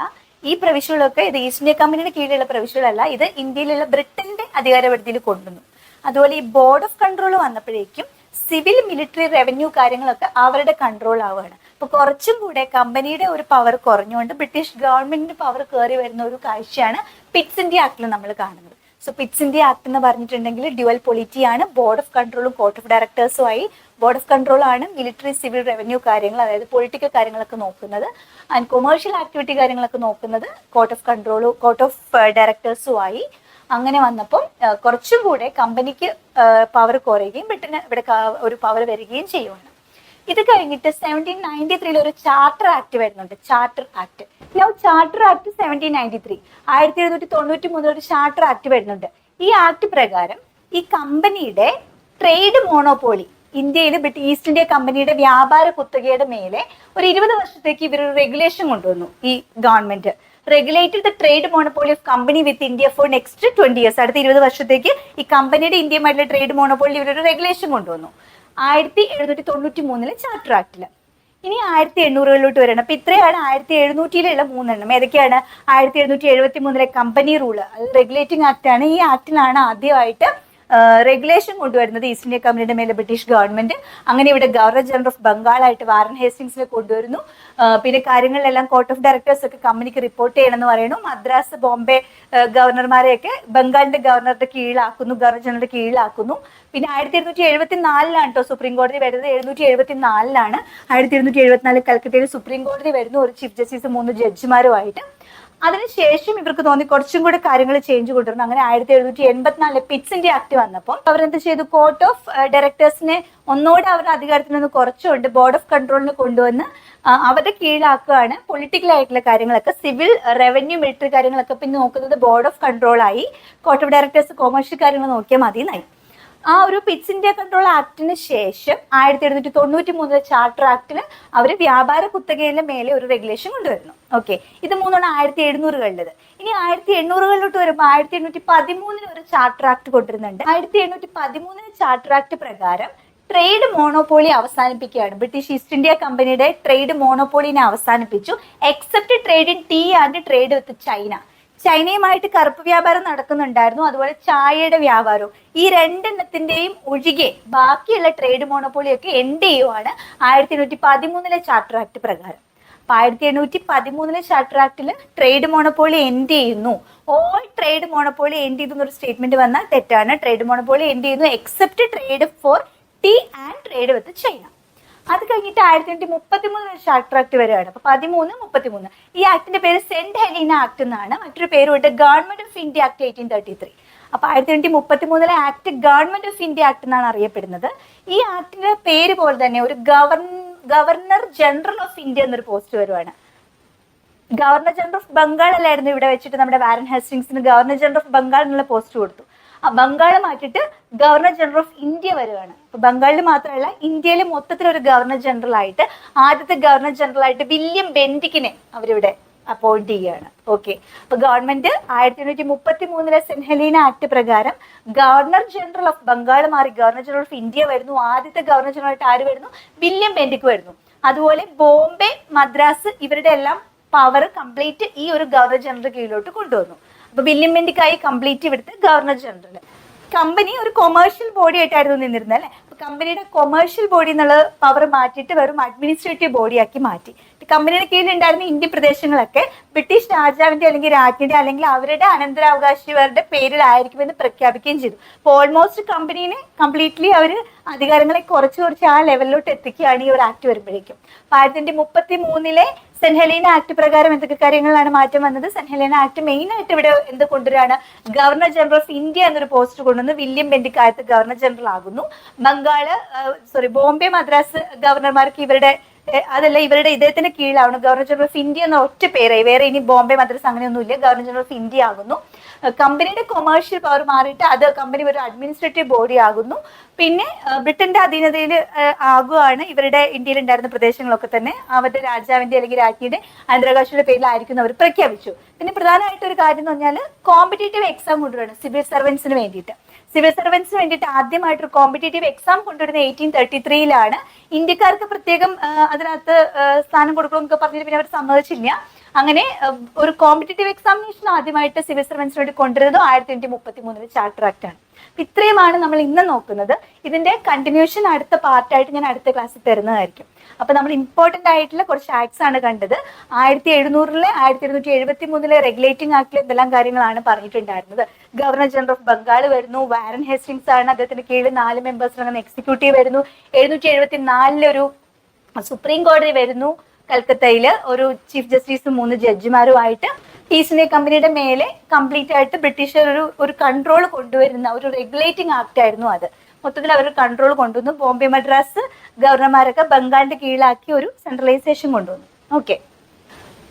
ഈ പ്രവിശ്യകളൊക്കെ ഇത് ഈസ്റ്റ് ഇന്ത്യ കമ്പനിയുടെ കീഴിലുള്ള പ്രവിശ്യകളല്ല ഇത് ഇന്ത്യയിലുള്ള ബ്രിട്ടന്റെ അധികാരപരിധിയിൽ കൊണ്ടുവന്നു. അതുപോലെ ഈ ബോർഡ് ഓഫ് കൺട്രോൾ വന്നപ്പോഴേക്കും സിവിൽ മിലിറ്ററി റവന്യൂ കാര്യങ്ങളൊക്കെ അവരുടെ കൺട്രോൾ ആവുകയാണ്. അപ്പൊ കുറച്ചും കൂടെ കമ്പനിയുടെ ഒരു പവർ കുറഞ്ഞുകൊണ്ട് ബ്രിട്ടീഷ് ഗവൺമെന്റിന്റെ പവർ കയറി വരുന്ന ഒരു കാഴ്ചയാണ് പിറ്റ്സ് ഇന്ത്യ ആക്ടിൽ നമ്മൾ കാണുന്നത്. സോ പിറ്റ്സ് ഇന്ത്യ ആക്ട് എന്ന് പറഞ്ഞിട്ടുണ്ടെങ്കിൽ ഡ്യുവൽ പൊളിറ്റി ആണ്. ബോർഡ് ഓഫ് കൺട്രോളും കോർട്ട് ഓഫ് ഡയറക്ടേഴ്സുമായി ബോർഡ് ഓഫ് കൺട്രോൾ ആണ് മിലിറ്ററി സിവിൽ റവന്യൂ കാര്യങ്ങൾ അതായത് പൊളിറ്റിക്കൽ കാര്യങ്ങളൊക്കെ നോക്കുന്നത്. ആൻഡ് കൊമേഴ്ഷ്യൽ ആക്ടിവിറ്റി കാര്യങ്ങളൊക്കെ നോക്കുന്നത് court of control court of ഡയറക്ടേഴ്സുമായി അങ്ങനെ വന്നപ്പം കുറച്ചും കൂടെ കമ്പനിക്ക് പവർ കുറയുകയും ബ്രിട്ടന് ഇവിടെ ഒരു പവർ വരികയും ചെയ്യുവാണ്. ഇത് കഴിഞ്ഞിട്ട് സെവന്റീൻ നയന്റി ത്രീയിൽ ഒരു ചാർട്ടർ ആക്ട് വരുന്നുണ്ട്. Charter act now charter act seventeen ninety three ആയിരത്തി എഴുന്നൂറ്റി തൊണ്ണൂറ്റി മൂന്നിൽ ഒരു ചാർട്ടർ ആക്ട് വരുന്നുണ്ട്. ഈ ആക്ട് പ്രകാരം ഈ കമ്പനിയുടെ ട്രേഡ് മോണോപോളി ഇന്ത്യയിൽ ബ്രിട്ടീഷ് ഈസ്റ്റ് ഇന്ത്യ കമ്പനിയുടെ വ്യാപാര കുത്തകയുടെ മേലെ ഒരു ഇരുപത് വർഷത്തേക്ക് ഇവർ റെഗുലേഷൻ കൊണ്ടുവന്നു ഈ government regulated the trade monopoly of company with India for next twenty years അടുത്ത ഇരുപത് വർഷത്തേക്ക് ഈ കമ്പനിയുടെ ഇന്ത്യയുമായിട്ടുള്ള ട്രേഡ് മോണോപോളി ഇവരൊരു റെഗുലേഷൻ കൊണ്ടുവന്നു. ആയിരത്തി എഴുന്നൂറ്റി തൊണ്ണൂറ്റി മൂന്നിലെ ചാർട്ടർ ആക്ടിൽ ഇനി ആയിരത്തി എണ്ണൂറുകളിലോട്ട് വരണം. അപ്പൊ ഇത്രയാണ് ആയിരത്തി എഴുന്നൂറ്റിയിലുള്ള മൂന്നെണ്ണം. ഏതൊക്കെയാണ്? ആയിരത്തി എഴുന്നൂറ്റി എഴുപത്തി മൂന്നിലെ കമ്പനി റൂൾ അത് റെഗുലേറ്റിംഗ് ആക്ട് ആണ്. ഈ ആക്ടിലാണ് ആദ്യമായിട്ട് റെഗുലേഷൻ കൊണ്ടുവരുന്നത് ഈസ്റ്റ് ഇന്ത്യ കമ്പനിയുടെ മേലെ ബ്രിട്ടീഷ് ഗവൺമെന്റ് അങ്ങനെ ഇവിടെ ഗവർണർ ജനറൽ ഓഫ് ബംഗാളായിട്ട് വാറൻ ഹേസ്റ്റിങ്സിനെ കൊണ്ടുവരുന്നു. പിന്നെ കാര്യങ്ങളിലെല്ലാം കോർട്ട് ഓഫ് ഡയറക്ടേഴ്സ് ഒക്കെ കമ്പനിക്ക് റിപ്പോർട്ട് ചെയ്യണമെന്ന് പറയുന്നു. മദ്രാസ് ബോംബെ ഗവർണർമാരെയൊക്കെ ബംഗാളിന്റെ ഗവർണറുടെ കീഴിലാക്കുന്നു ഗവർണർ ജനറലിന്റെ കീഴിലാക്കുന്നു. പിന്നെ ആയിരത്തി എഴുന്നൂറ്റി എഴുപത്തി നാലിലാണ് കേട്ടോ സുപ്രീം കോടതി വരുന്നത്. എഴുന്നൂറ്റി എഴുപത്തി നാലിലാണ് ആയിരത്തി എഴുന്നൂറ്റി എഴുപത്തിനാല് കൽക്കട്ടയിൽ സുപ്രീം കോടതി വരുന്നു ഒരു ചീഫ് ജസ്റ്റിസ് മൂന്ന് ജഡ്ജിമാരുമായിട്ട് അതിനുശേഷം ഇവർക്ക് തോന്നി കുറച്ചും കൂടെ കാര്യങ്ങൾ ചേഞ്ച് കൊണ്ടുവരണം. അങ്ങനെ ആയിരത്തി എഴുന്നൂറ്റി എൺപത്തിനാലിലെ പിറ്റ്സ് ഇന്ത്യ ആക്ട് വന്നപ്പോൾ അവരെന്ത് ചെയ്തു? കോർട്ട് ഓഫ് ഡയറക്ടേഴ്സിനെ ഒന്നുകൂടെ അവരുടെ അധികാരത്തിൽ നിന്ന് കുറച്ചുകൊണ്ട് ബോർഡ് ഓഫ് കൺട്രോളിന് കൊണ്ടുവന്ന് അവരുടെ കീഴിലാക്കുകയാണ് പൊളിറ്റിക്കൽ ആയിട്ടുള്ള കാര്യങ്ങളൊക്കെ. സിവിൽ റവന്യൂ മിലിറ്ററി കാര്യങ്ങളൊക്കെ പിന്നെ നോക്കുന്നത് ബോർഡ് ഓഫ് കൺട്രോളായി കോർട്ട് ഓഫ് ഡയറക്ടേഴ്സ് കൊമേഴ്ഷ്യൽ കാര്യങ്ങൾ നോക്കിയാൽ മതി എന്നായി ആ ഒരു പിറ്റ്സിന്റെ ഇന്ത്യ കൺട്രോൾ ആക്ടിന് ശേഷം ആയിരത്തി എഴുന്നൂറ്റി തൊണ്ണൂറ്റി മൂന്നിലെ ചാർട്ടർ ആക്ടിന് അവർ വ്യാപാര കുത്തകയിലെ മേലെ ഒരു റെഗുലേഷൻ കൊണ്ടുവരുന്നു. ഓക്കെ ഇത് മൂന്നാണ് ആയിരത്തി എഴുന്നൂറുകളിലത് ഇനി ആയിരത്തി എണ്ണൂറുകളിലോട്ട് വരുമ്പോൾ ആയിരത്തി എണ്ണൂറ്റി പതിമൂന്നിന് ഒരു ചാർട്ടർ ആക്ട് കൊണ്ടുവരുന്നുണ്ട്. ആയിരത്തി എണ്ണൂറ്റി പതിമൂന്നിന് ചാർട്ടർ ആക്ട് പ്രകാരം ട്രേഡ് മോണോപോളി അവസാനിപ്പിക്കുകയാണ്. ബ്രിട്ടീഷ് ഈസ്റ്റ് ഇന്ത്യ കമ്പനിയുടെ ട്രേഡ് മോണോപോളിനെ അവസാനിപ്പിച്ചു. Except trade in tea and trade with China ചൈനയുമായിട്ട് കറുപ്പ് വ്യാപാരം നടക്കുന്നുണ്ടായിരുന്നു അതുപോലെ ചായയുടെ വ്യാപാരവും. ഈ രണ്ടെണ്ണത്തിന്റെയും ഒഴികെ ബാക്കിയുള്ള ട്രേഡ് മോണോപോളിയൊക്കെ എൻഡ് ചെയ്യുവാണ് ആയിരത്തി എണ്ണൂറ്റി പതിമൂന്നിലെ ചാർട്ടർ ആക്ട് പ്രകാരം. അപ്പൊ ആയിരത്തി എണ്ണൂറ്റി പതിമൂന്നിലെ ചാർട്ടർ ആക്ടിൽ ട്രേഡ് മോണോപോളി എൻഡ് ചെയ്യുന്നു. ഓൾ ട്രേഡ് മോണോപോളി എൻഡ് ചെയ്തു എന്നൊരു സ്റ്റേറ്റ്മെന്റ് വന്നാൽ തെറ്റാണ്. ട്രേഡ് മോണോപോളി എൻഡ് ചെയ്യുന്നു except trade for tea and trade with China അത് കഴിഞ്ഞിട്ട് ആയിരത്തി എണ്ണൂറ്റി മുപ്പത്തി മൂന്ന് ചാർട്ടർ ആക്ട് വരെയാണ് അപ്പൊ പതിമൂന്ന് മുപ്പത്തിമൂന്ന്. ഈ ആക്ടിന്റെ പേര് സെന്റ് ഹെലീന ആക്ട് എന്നാണ്. മറ്റൊരു പേര് പേരുണ്ട് government of India act eighteen thirty three അപ്പൊ ആയിരത്തി എണ്ണൂറ്റി മുപ്പത്തി മൂന്നിലെ act government of India act എന്നാണ് അറിയപ്പെടുന്നത്. ഈ ആക്ടിന്റെ പേര് പോലെ തന്നെ ഒരു ഗവർണ ഗവർണർ ജനറൽ ഓഫ് ഇന്ത്യ എന്നൊരു പോസ്റ്റ് വരുവാണ്. ഗവർണർ ജനറൽ ഓഫ് ബംഗാൾ അല്ലായിരുന്നു ഇവിടെ വെച്ചിട്ട് നമ്മുടെ വാരൻ ഹെസ്റ്റിങ്സിന് ഗവർണർ ജനറൽ ഓഫ് ബംഗാൾ എന്നുള്ള പോസ്റ്റ് കൊടുത്തു. ബംഗാൾ മാറ്റിട്ട് ഗവർണർ ജനറൽ ഓഫ് ഇന്ത്യ വരുവാണ്. അപ്പൊ ബംഗാളിൽ മാത്രമല്ല ഇന്ത്യയിൽ മൊത്തത്തിൽ ഒരു ഗവർണർ ജനറൽ ആയിട്ട് ആദ്യത്തെ ഗവർണർ ജനറൽ ആയിട്ട് വില്യം ബെൻഡിക്കിനെ അവരിവിടെ അപ്പോയിന്റ് ചെയ്യുകയാണ്. ഓക്കെ അപ്പൊ ഗവൺമെന്റ് ആയിരത്തി എണ്ണൂറ്റി മുപ്പത്തി മൂന്നിലെ സെൻഹലീന ആക്ട് പ്രകാരം ഗവർണർ ജനറൽ ഓഫ് ബംഗാൾ മാറി ഗവർണർ ജനറൽ ഓഫ് ഇന്ത്യ വരുന്നു. ആദ്യത്തെ ഗവർണർ ജനറൽ ആയിട്ട് ആര് വരുന്നു? വില്യം ബെൻഡിക്ക് വരുന്നു. അതുപോലെ ബോംബെ മദ്രാസ് ഇവരുടെ എല്ലാം പവർ കംപ്ലീറ്റ് ഈ ഒരു ഗവർണർ ജനറൽ കീഴിലോട്ട് കൊണ്ടുവന്നു. അപ്പൊ വില്യം ബെൻഡിക്കായി കംപ്ലീറ്റ് ഇവിടുത്തെ ഗവർണർ ജനറൽ കമ്പനി ഒരു കൊമേഴ്ഷ്യൽ ബോഡി ആയിട്ടായിരുന്നു നിന്നിരുന്നത് അല്ലെ? അപ്പൊ കമ്പനിയുടെ കൊമേഴ്ഷ്യൽ ബോഡി എന്നുള്ള പവർ മാറ്റിയിട്ട് വെറും അഡ്മിനിസ്ട്രേറ്റീവ് ബോഡിയാക്കി മാറ്റി. കമ്പനിയുടെ കീഴിലുണ്ടായിരുന്ന ഇന്ത്യ പ്രദേശങ്ങളൊക്കെ ബ്രിട്ടീഷ് രാജാവിന്റെ അല്ലെങ്കിൽ രാജ്ഞിയുടെ അല്ലെങ്കിൽ അവരുടെ അനന്തരാവകാശിമാരുടെ പേരിലായിരിക്കും എന്ന് പ്രഖ്യാപിക്കുകയും ചെയ്തു. അപ്പോൾ ഓൾമോസ്റ്റ് കമ്പനീനെ കംപ്ലീറ്റ്ലി അവർ അധികാരങ്ങളെ കുറച്ച് കുറച്ച് ആ ലെവലിലോട്ട് എത്തിക്കുകയാണ് ഈ ഒരു ആക്ട് വരുമ്പോഴേക്കും. അപ്പൊ ആയിരത്തി തൊള്ളായിരത്തി മുപ്പത്തി മൂന്നിലെ സെൻഹലീന ആക്ട് പ്രകാരം എന്തൊക്കെ കാര്യങ്ങളാണ് മാറ്റം വന്നത്? സെൻഹലീന ആക്ട് മെയിൻ ആയിട്ട് ഇവിടെ എന്ത് കൊണ്ടുവരാണ് ഗവർണർ ജനറൽ ഓഫ് ഇന്ത്യ എന്നൊരു പോസ്റ്റ് കൊണ്ടുവന്ന് വില്യം ബെൻഡി ആയത്ത് ഗവർണർ ജനറൽ ആകുന്നു. ബംഗാൾ സോറി ബോംബെ മദ്രാസ് ഗവർണർമാർക്ക് ഇവരുടെ അതല്ല ഇവരുടെ ഇദ്ദേഹത്തിന്റെ കീഴിലാവണം. ഗവർണർ ജനറൽ ഓഫ് ഇന്ത്യ എന്ന ഒറ്റ പേരായി. വേറെ ഇനി ബോംബെ മദ്രാസ് അങ്ങനെയൊന്നുമില്ല. ഗവർണർ ജനറൽ ഓഫ് ഇന്ത്യ ആകുന്നു. കമ്പനിയുടെ കൊമേഴ്ഷ്യൽ പവർ മാറിയിട്ട് അത് കമ്പനി ഒരു അഡ്മിനിസ്ട്രേറ്റീവ് ബോഡി ആകുന്നു. പിന്നെ ബ്രിട്ടന്റെ അധീനതയിൽ ആകുവാണ് ഇവരുടെ ഇന്ത്യയിൽ ഉണ്ടായിരുന്ന പ്രദേശങ്ങളൊക്കെ തന്നെ. അവരുടെ രാജാവിന്റെ അല്ലെങ്കിൽ രാജ്ഞിയുടെ അന്തരാകാശിയുടെ പേരിലായിരിക്കും അവർ പ്രഖ്യാപിച്ചു. പിന്നെ പ്രധാനമായിട്ട് ഒരു കാര്യം എന്ന് പറഞ്ഞാൽ കോമ്പറ്റേറ്റീവ് എക്സാം കൊണ്ടുവരണം സിവിൽ സർവൻസിന് വേണ്ടിയിട്ട്. സിവിൽ സർവൻസിന് വേണ്ടിയിട്ട് ആദ്യമായിട്ടൊരു കോമ്പറ്റേറ്റീവ് എക്സാം കൊണ്ടുവരുന്ന എയ്റ്റീൻ തേർട്ടി ത്രീയിലാണ് ഇന്ത്യക്കാർക്ക് പ്രത്യേകം അതിനകത്ത് സ്ഥാനം കൊടുക്കണമെന്നൊക്കെ പറഞ്ഞിട്ട് പിന്നെ അവർ സമ്മതിച്ചില്ല. അങ്ങനെ ഒരു കോമ്പറ്റേറ്റീവ് എക്സാമിനേഷൻ ആദ്യമായിട്ട് സിവിൽ സർവൻസിന് വേണ്ടി കൊണ്ടുവരുന്നത് ആയിരത്തി എണ്ണൂറ്റി മുപ്പത്തി മൂന്നിലെ ചാർട്ടർ ആക്ട് ആണ് ഇത്രയുമാണ് നമ്മൾ ഇന്ന് നോക്കുന്നത്. ഇതിന്റെ കണ്ടിന്യൂഷൻ അടുത്ത പാർട്ടായിട്ട് ഞാൻ അടുത്ത ക്ലാസ്സിൽ തരുന്നതായിരിക്കും. അപ്പൊ നമ്മൾ ഇമ്പോർട്ടന്റ് ആയിട്ടുള്ള കുറച്ച് ആക്ട്സ് ആണ് കണ്ടത്. ആയിരത്തി എഴുന്നൂറിലെ ആയിരത്തി എഴുന്നൂറ്റി എഴുപത്തി മൂന്നിലെ റെഗുലേറ്റിംഗ് ആക്ടിൽ എന്തെല്ലാം കാര്യങ്ങളാണ് പറഞ്ഞിട്ടുണ്ടായിരുന്നത്. ഗവർണർ ജനറൽ ഓഫ് ബംഗാൾ വരുന്നു വാരൻ ഹെസ്റ്റിംഗ്സ് ആണ് അദ്ദേഹത്തിന്റെ കീഴിൽ നാല് മെമ്പേഴ്സ് അങ്ങനെ എക്സിക്യൂട്ടീവ് വരുന്നു. എഴുന്നൂറ്റി എഴുപത്തി നാലിലൊരു സുപ്രീം കോടതി വരുന്നു. കൽക്കത്തയിൽ ഒരു ചീഫ് ജസ്റ്റിസും മൂന്ന് ജഡ്ജിമാരുമായിട്ട് ഈസ്റ്റ് ഇന്ത്യ കമ്പനിയുടെ മേലെ കംപ്ലീറ്റ് ആയിട്ട് ബ്രിട്ടീഷുകാർ ഒരു ഒരു കൺട്രോൾ കൊണ്ടുവരുന്ന ഒരു റെഗുലേറ്റിംഗ് ആക്ട് ആയിരുന്നു അത്. മൊത്തത്തിൽ അവർ കൺട്രോൾ കൊണ്ടുവന്നു. ബോംബെ മദ്രാസ് ഗവർണർമാരൊക്കെ ബംഗാളിന്റെ കീഴിലാക്കി ഒരു സെൻട്രലൈസേഷൻ കൊണ്ടുവന്നു. ഓക്കെ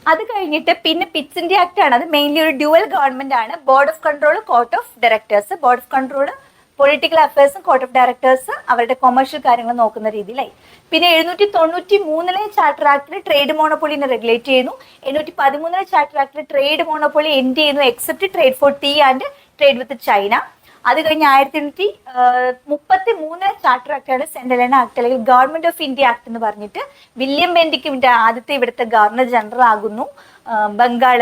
അത് കഴിഞ്ഞിട്ട് പിന്നെ പിറ്റ്സ് ഇന്ത്യ ആക്ട് ആണ്. അത് മെയിൻലി ഒരു ഡ്യുവൽ ഗവൺമെന്റ് ആണ്. Board of control court of directors board of control political അഫയേഴ്സും court of directors അവരുടെ കൊമേഴ്ഷ്യൽ കാര്യങ്ങൾ നോക്കുന്ന രീതിയിലായി. പിന്നെ എഴുന്നൂറ്റി തൊണ്ണൂറ്റി മൂന്നിലെ ചാർട്ടർ ആക്ടിൽ ട്രേഡ് മോണോപ്പൊളിനെ റെഗുലേറ്റ് ചെയ്യുന്നു. എണ്ണൂറ്റി പതിമൂന്നിലെ ചാർട്ടർ ആക്ടിൽ ട്രേഡ് മോണോപ്പൊളി എൻഡ് ചെയ്യുന്നു except trade for tea and trade with China അത് കഴിഞ്ഞ് ആയിരത്തി എണ്ണൂറ്റി മുപ്പത്തി മൂന്ന് ചാർട്ടർ ആക്ടാണ് സെൻട്രൽ ആക്ട് അല്ലെങ്കിൽ ഗവൺമെന്റ് ഓഫ് ഇന്ത്യ ആക്ട് എന്ന് പറഞ്ഞിട്ട് വില്യം ബെൻഡിക്ക് ഇവിടെ ആദ്യത്തെ ഇവിടുത്തെ ഗവർണർ ജനറൽ ആകുന്നു. ബംഗാൾ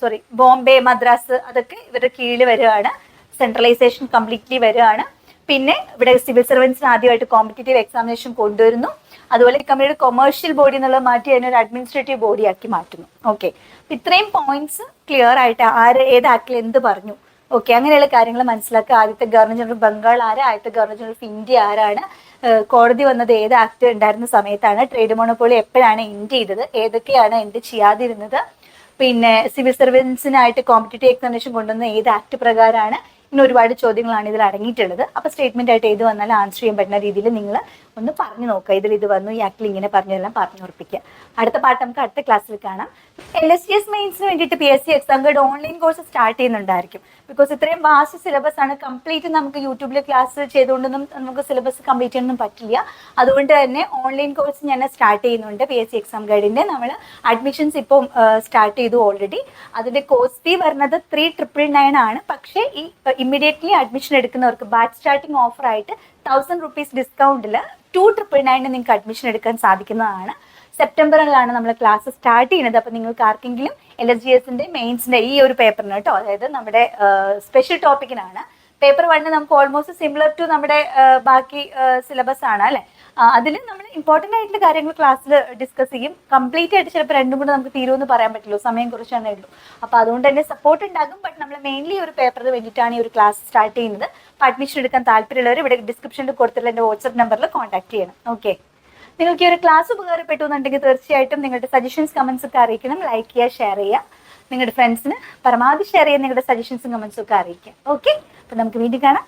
സോറി ബോംബെ മദ്രാസ് അതൊക്കെ ഇവരുടെ കീഴിൽ വരികയാണ് സെൻട്രലൈസേഷൻ കംപ്ലീറ്റ്ലി വരികയാണ്. പിന്നെ ഇവിടെ സിവിൽ സർവൻസിന് ആദ്യമായിട്ട് കോമ്പറ്റേറ്റീവ് എക്സാമിനേഷൻ കൊണ്ടുവരുന്നു. അതുപോലെ കമ്പനിയുടെ കൊമേഴ്ഷ്യൽ ബോഡി എന്നുള്ളത് മാറ്റി അതിനൊരു അഡ്മിനിസ്ട്രേറ്റീവ് ബോഡിയാക്കി മാറ്റുന്നു. ഓക്കെ ഇത്രയും പോയിന്റ്സ് ക്ലിയർ ആയിട്ട് ആര് ഏത് ആക്ടിൽ എന്ത് പറഞ്ഞു. ഓക്കെ അങ്ങനെയുള്ള കാര്യങ്ങൾ മനസ്സിലാക്കുക. ആദ്യത്തെ ഗവർണർ ജനറൽ ബംഗാൾ ആര്? ആദ്യത്തെ ഗവർണർ ജനറൽ ഓഫ് ഇന്ത്യ ആരാണ്? കോടതി വന്നത് ഏത് ആക്ട് ഉണ്ടായിരുന്ന സമയത്താണ്. ട്രേഡ് മോണോപോളി എപ്പോഴാണ് എൻഡ് ചെയ്തത്? ഏതൊക്കെയാണ് എൻഡ് ചെയ്യാതിരുന്നത്? പിന്നെ സിവിൽ സർവീസിനായിട്ട് കോമ്പറ്റേറ്റീവ് എക്സാമിനേഷൻ കൊണ്ടുവന്ന ഏത് ആക്ട് പ്രകാരമാണ് ഇങ്ങനെ ഒരുപാട് ചോദ്യങ്ങളാണ് ഇതിൽ അടങ്ങിയിട്ടുള്ളത്. അപ്പൊ സ്റ്റേറ്റ്മെന്റ് ആയിട്ട് ഏത് വന്നാലും ആൻസർ ചെയ്യാൻ പറ്റുന്ന രീതിയിൽ നിങ്ങൾ ഒന്ന് പറഞ്ഞു നോക്കുക. ഇതിൽ ഇത് വന്നു ഈ ആക്ടിൽ ഇങ്ങനെ പറഞ്ഞതെല്ലാം പറഞ്ഞു ഉറപ്പിക്കുക. അടുത്ത പാട്ട് നമുക്ക് അടുത്ത ക്ലാസ്സിൽ കാണാം. എൽ എസ് ജി എസ് മെയിൻസിന് വേണ്ടിയിട്ട് P S C exam guide online course start ചെയ്യുന്നുണ്ടായിരിക്കും. Because ഇത്രയും വാസ്റ്റ് സിലബസ് ആണ് കംപ്ലീറ്റ് നമുക്ക് യൂട്യൂബിൽ ക്ലാസ് ചെയ്തുകൊണ്ടൊന്നും നമുക്ക് സിലബസ് കംപ്ലീറ്റ് ചെയ്യാനൊന്നും പറ്റില്ല. അതുകൊണ്ട് തന്നെ ഓൺലൈൻ കോഴ്സ് ഞാൻ സ്റ്റാർട്ട് ചെയ്യുന്നുണ്ട്. പി എസ് സി എക്സാം ഗൈഡിന്റെ നമ്മൾ അഡ്മിഷൻസ് ഇപ്പം സ്റ്റാർട്ട് ചെയ്തു ഓൾറെഡി അതിന്റെ കോഴ്സ് ഫീ വരുന്നത് ത്രീ ട്രിപ്പിൾ നയൻ ആണ്. പക്ഷേ ഈ ഇമ്മീഡിയറ്റ്ലി അഡ്മിഷൻ എടുക്കുന്നവർക്ക് ബാച്ച് സ്റ്റാർട്ടിംഗ് ഓഫർ ആയിട്ട് തൗസൻഡ് റുപ്പീസ് ഡിസ്കൗണ്ടിൽ ടു ട്രിപ്പിൾ നയനിന് നിങ്ങൾക്ക് അഡ്മിഷൻ എടുക്കാൻ സാധിക്കുന്നതാണ്. സെപ്റ്റംബറിലാണ് നമ്മൾ ക്ലാസ് സ്റ്റാർട്ട് ചെയ്യുന്നത് അപ്പോൾ നിങ്ങൾക്ക് ആർക്കെങ്കിലും എൽ എസ് ജി എസിന്റെ മെയിൻസിന്റെ ഈ ഒരു പേപ്പറിന് കേട്ടോ അതായത് നമ്മുടെ സ്പെഷ്യൽ ടോപ്പിക്കിനാണ് പേപ്പർ വണ്ണ് നമുക്ക് ഓൾമോസ്റ്റ് സിമിലർ ടു നമ്മുടെ ബാക്കി സിലബസ് ആണ് അല്ലെ? അതിൽ നമ്മൾ ഇമ്പോർട്ടന്റ് ആയിട്ടുള്ള കാര്യങ്ങൾ ക്ലാസ്സിൽ ഡിസ്കസ് ചെയ്യും. കംപ്ലീറ്റ് ആയിട്ട് ചിലപ്പോൾ രണ്ടും കൂടെ നമുക്ക് തീരുമെന്ന് പറയാൻ പറ്റുള്ളൂ സമയം കുറച്ചാണേ ഉള്ളൂ. അപ്പോൾ അതുകൊണ്ട് തന്നെ സപ്പോർട്ട് ഉണ്ടാകും. ബട്ട് നമ്മൾ മെയിൻലി ഒരു പേപ്പറിന് വേണ്ടിയിട്ടാണ് ഈ ഒരു ക്ലാസ് സ്റ്റാർട്ട് ചെയ്യുന്നത്. അഡ്മിഷൻ എടുക്കാൻ താല്പര്യമുള്ളവർ ഇവിടെ ഡിസ്ക്രിപ്ഷനിൽ കൊടുത്തിട്ടുള്ള എന്റെ വാട്സപ്പ് നമ്പറിൽ കോൺടാക്ട് ചെയ്യണം. ഓക്കെ നിങ്ങൾക്ക് ഈ ഒരു ക്ലാസ് ഉപകാരപ്പെട്ടു എന്നുണ്ടെങ്കിൽ തീർച്ചയായിട്ടും നിങ്ങളുടെ സജഷൻസ് കമൻസ് ഒക്കെ അറിയിക്കണം. ലൈക്ക് ചെയ്യുക ഷെയർ ചെയ്യുക. നിങ്ങളുടെ ഫ്രണ്ട്സിന് പരമാവധി ഷെയർ ചെയ്യാൻ നിങ്ങളുടെ സജഷൻസും കമൻസും ഒക്കെ അറിയിക്കുക. ഓക്കെ അപ്പം നമുക്ക് വീണ്ടും കാണാം.